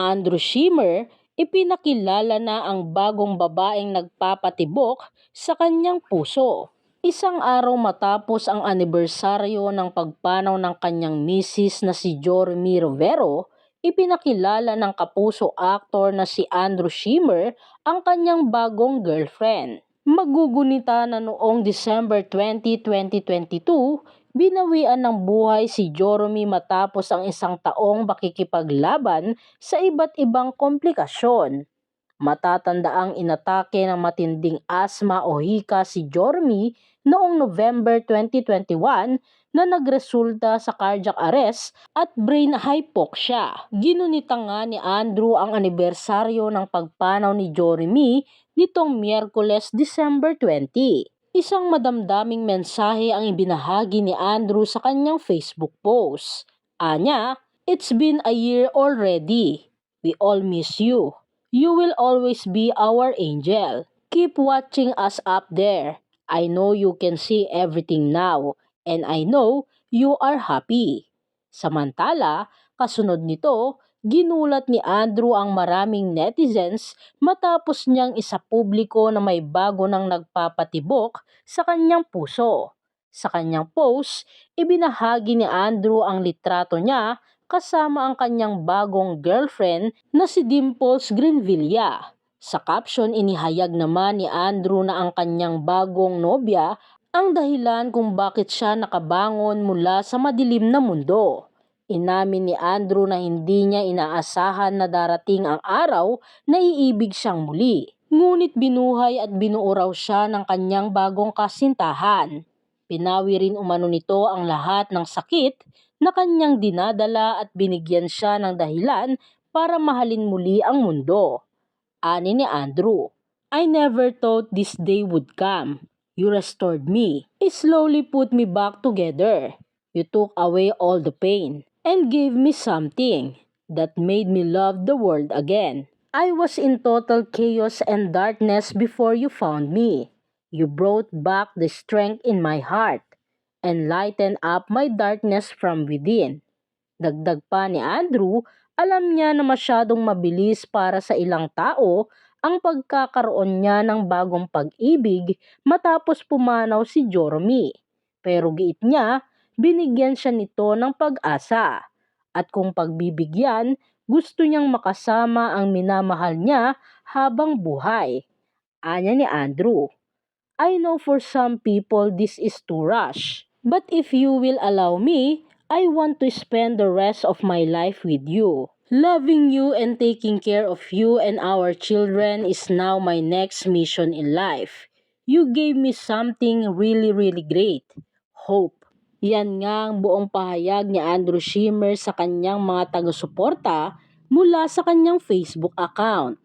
Andrew Schimmer, ipinakilala na ang bagong babaeng nagpapatibok sa kanyang puso. Isang araw matapos ang anibersaryo ng pagpanaw ng kanyang misis na si Jormy Rivero, ipinakilala ng kapuso aktor na si Andrew Schimmer ang kanyang bagong girlfriend. Magugunita na noong December 20, 2022, binawian ng buhay si Jormy matapos ang isang taong makikipaglaban sa iba't ibang komplikasyon. Matatanda ang inatake ng matinding asma o hika si Jormy noong November 2021 na nagresulta sa cardiac arrest at brain hypoxia. Ginunita nga ni Andrew ang anibersaryo ng pagpanaw ni Joremy nitong Miyerkules, December 20. Isang madamdaming mensahe ang ibinahagi ni Andrew sa kanyang Facebook post. Anya, It's been a year already. We all miss you. You will always be our angel. Keep watching us up there. I know you can see everything now, and I know you are happy. Samantala, kasunod nito, ginulat ni Andrew ang maraming netizens matapos niyang isapubliko na may bago nang nagpapatibok sa kanyang puso. Sa kanyang post, ibinahagi ni Andrew ang litrato niya kasama ang kanyang bagong girlfriend na si Dimples Greenvilla. Sa caption, inihayag naman ni Andrew na ang kanyang bagong nobya ang dahilan kung bakit siya nakabangon mula sa madilim na mundo. Inamin ni Andrew na hindi niya inaasahan na darating ang araw na iibig siyang muli. Ngunit binuhay at binuo raw siya ng kanyang bagong kasintahan. Pinawi rin umano nito ang lahat ng sakit na kanyang dinadala at binigyan siya ng dahilan para mahalin muli ang mundo. Ani ni Andrew, I never thought this day would come. You restored me. You slowly put me back together. You took away all the pain and gave me something that made me love the world again. I was in total chaos and darkness before you found me. You brought back the strength in my heart and lighten up my darkness from within. Dagdag pa ni Andrew, alam niya na masyadong mabilis para sa ilang tao ang pagkakaroon niya ng bagong pag-ibig matapos pumanaw si Jormy. Pero giit niya, binigyan siya nito ng pag-asa. At kung pagbibigyan, gusto niyang makasama ang minamahal niya habang buhay. Anya ni Andrew, I know for some people this is too rush. But if you will allow me, I want to spend the rest of my life with you. Loving you and taking care of you and our children is now my next mission in life. You gave me something really really great. Hope. Yan nga ang buong pahayag ni Andrew Schimmer sa kanyang mga taga-suporta mula sa kanyang Facebook account.